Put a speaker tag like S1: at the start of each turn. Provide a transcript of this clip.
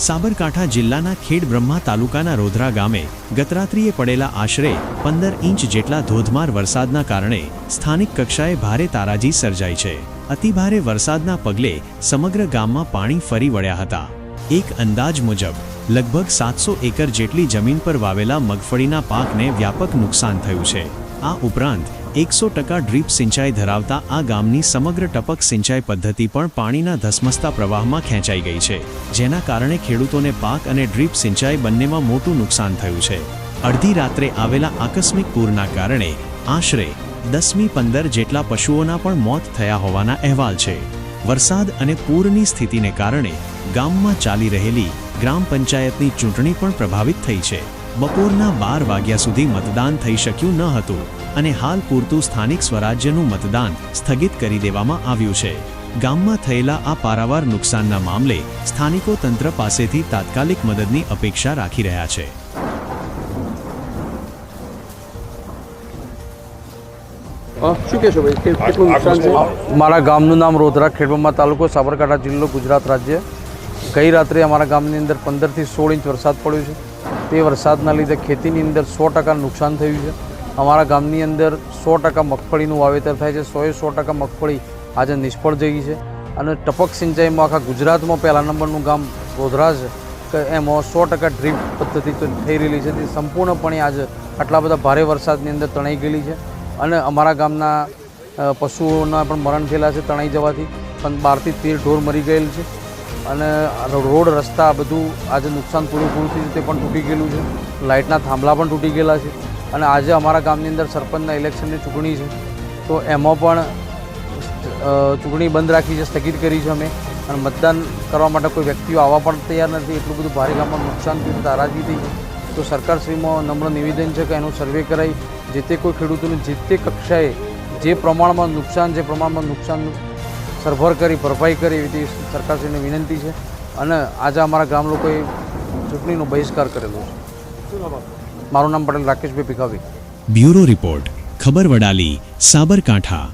S1: સાબરકાંઠા જિલ્લાના ખેડબ્રહ્મા તાલુકાના રોધરા ગામે ગતરાત્રિએ પડેલા આશરે પંદર ઇંચ જેટલા ધોધમાર વરસાદના કારણે સ્થાનિક કક્ષાએ ભારે તારાજી સર્જાઈ છે. અતિભારે વરસાદના પગલે સમગ્ર ગામમાં પાણી ફરી વળ્યા હતા. એક અંદાજ મુજબ, લગભગ સાતસો એકર જેટલી જમીન પર વાવેલા મગફળીના પાકને વ્યાપક નુકસાન થયું છે. આ ઉપરાંત એકસો ટકા ડ્રીપ સિંચાઈ ધરાવતા આ ગામની સમગ્ર ટપક સિંચાઈ પદ્ધતિ પણ પાણીના ધસમસતા પ્રવાહમાં ખેંચાઈ ગઈ છે, જેના કારણે ખેડૂતોને પાક અને ડ્રીપ સિંચાઈ બંનેમાં મોટું નુકસાન થયું છે. અડધી રાત્રે આવેલા આકસ્મિક પૂરના કારણે આશરે દસમી પંદર જેટલા પશુઓના પણ મોત થયા હોવાના અહેવાલ છે. વરસાદ અને પૂરની સ્થિતિને કારણે ગામમાં ચાલી રહેલી ગ્રામ પંચાયતની ચૂંટણી પણ પ્રભાવિત થઈ છે. બપોરના બાર વાગ્યા સુધી મતદાન થઈ શક્યું ન હતું અને હાલ પૂરતું સ્થાનિક સ્વરાજ્યનું મતદાન સ્થગિત કરી દેવામાં આવ્યું છે. ગામમાં થયેલા આ પારાવાર નુકસાનના મામલે સ્થાનિકો તંત્ર પાસેથી તાત્કાલિક મદદની અપેક્ષા રાખી રહ્યા છે.
S2: મારા ગામનું નામ રોધરા ખેડબ્રહ્મા તાલુકો સાબરકાંઠા જિલ્લો ગુજરાત રાજ્ય. ગઈ રાત્રે અમારા ગામની અંદર પંદરથી સોળ ઇંચ વરસાદ પડ્યો છે. તે વરસાદના લીધે ખેતીની અંદર સો ટકા નુકસાન થયું છે. અમારા ગામની અંદર સો ટકા મગફળીનું વાવેતર થાય છે. સોએ સો ટકા મગફળી આજે નિષ્ફળ જઈ છે. અને ટપક સિંચાઈમાં આખા ગુજરાતમાં પહેલા નંબરનું ગામ ગોધરા છે. કે એમાં સો ટકા ડ્રીપ પદ્ધતિ થઈ રહેલી છે. તે સંપૂર્ણપણે આજે આટલા બધા ભારે વરસાદની અંદર તણાઈ ગયેલી છે. અને અમારા ગામના પશુઓના પણ મરણ થયેલા છે તણાઈ જવાથી. પણ બારથી તેર ઢોર મરી ગયેલ છે. અને રોડ, રસ્તા બધું આજે નુકસાન પૂરું પૂરું થયું તે પણ તૂટી ગયેલું છે. લાઇટના થાંભલા પણ તૂટી ગયેલા છે. અને આજે અમારા ગામની અંદર સરપંચના ઇલેક્શનની ચૂંટણી છે. તો એમાં પણ ચૂંટણી બંધ રાખી છે, સ્થગિત કરી છે અમે. અને મતદાન કરવા માટે કોઈ વ્યક્તિઓ આવવા પણ તૈયાર નથી. એટલું બધું ભારે ગામમાં નુકસાન થયું તારાજી થઈ તો સરકારશ્રીમાં નમ્ર નિવેદન છે કે એનું સર્વે કરાય. જે તે કોઈ ખેડૂતોને, જે તે કક્ષાએ જે પ્રમાણમાં નુકસાન જે પ્રમાણમાં નુકસાનનું સરભર કરી, ભરપાઈ કરી એવી સરકારશ્રીને વિનંતી છે અને આજે અમારા ગામ લોકોએ ચૂંટણીનો બહિષ્કાર કરેલો છે. મારું નામ પટેલ રાકેશભાઈ ભીખાભાઈ.
S1: બ્યુરો રિપોર્ટ, ખબર વડાલી, સાબરકાંઠા.